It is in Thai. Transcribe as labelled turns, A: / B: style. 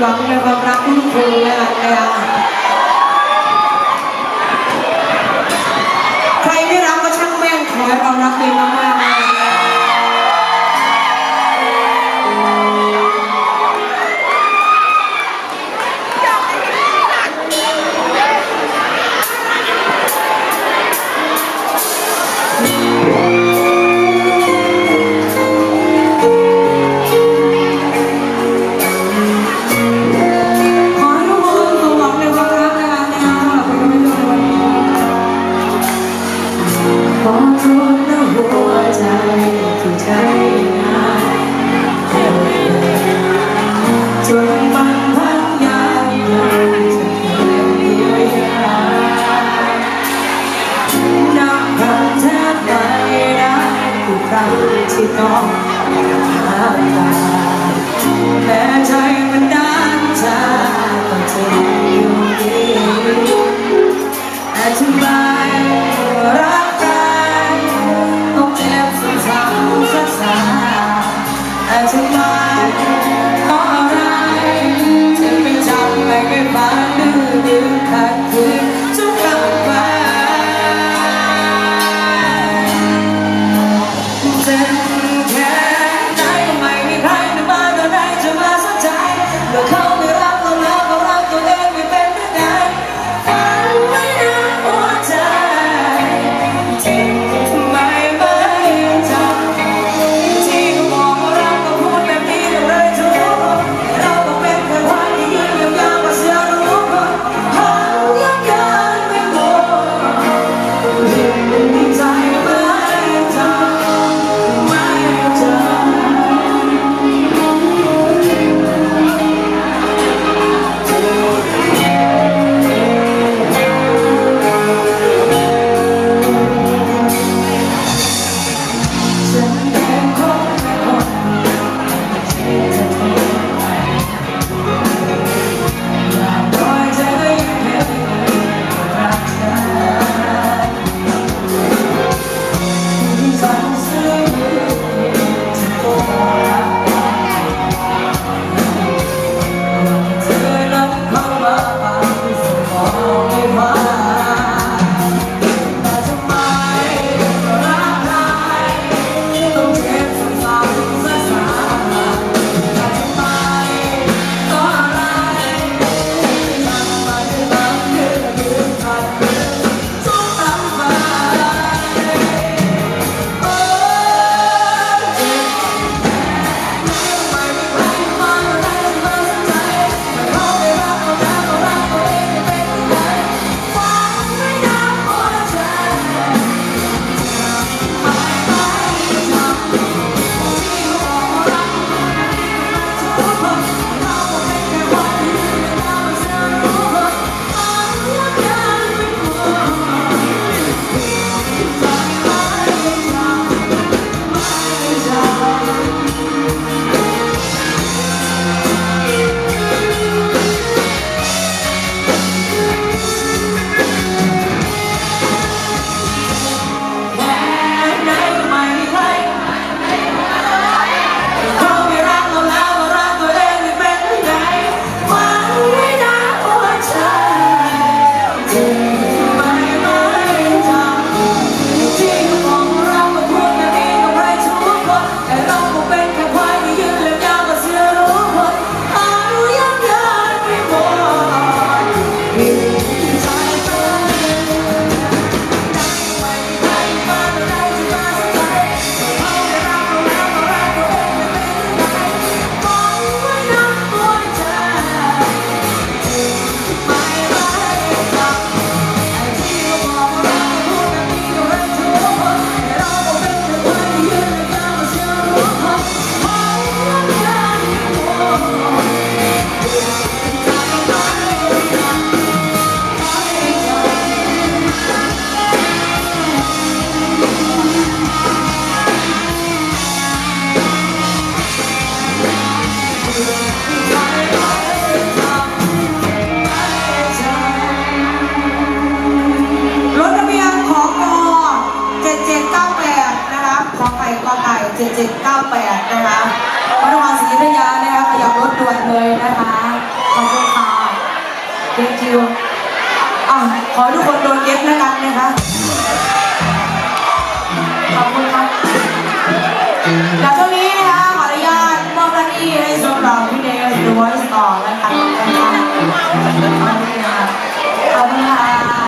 A: หวังในความรักที่ทุกคนเลยนะใครไม่รักก็ช่า
B: งแม่งขอให้ความรั
A: กเป็
B: น ที่ต้อง
A: แอบผ่านตาแม้ใจ รถเบียงของกอ7798 นะคะขอไข่กอไก่7798 นะคะพระนครศรีอยุธยานะคะขยับรถด่วนเลยนะคะ ขอบคุณค่ะ Thank ขอทุกคนโดนเย็บแล้วกันนะคะ ขอบคุณครับ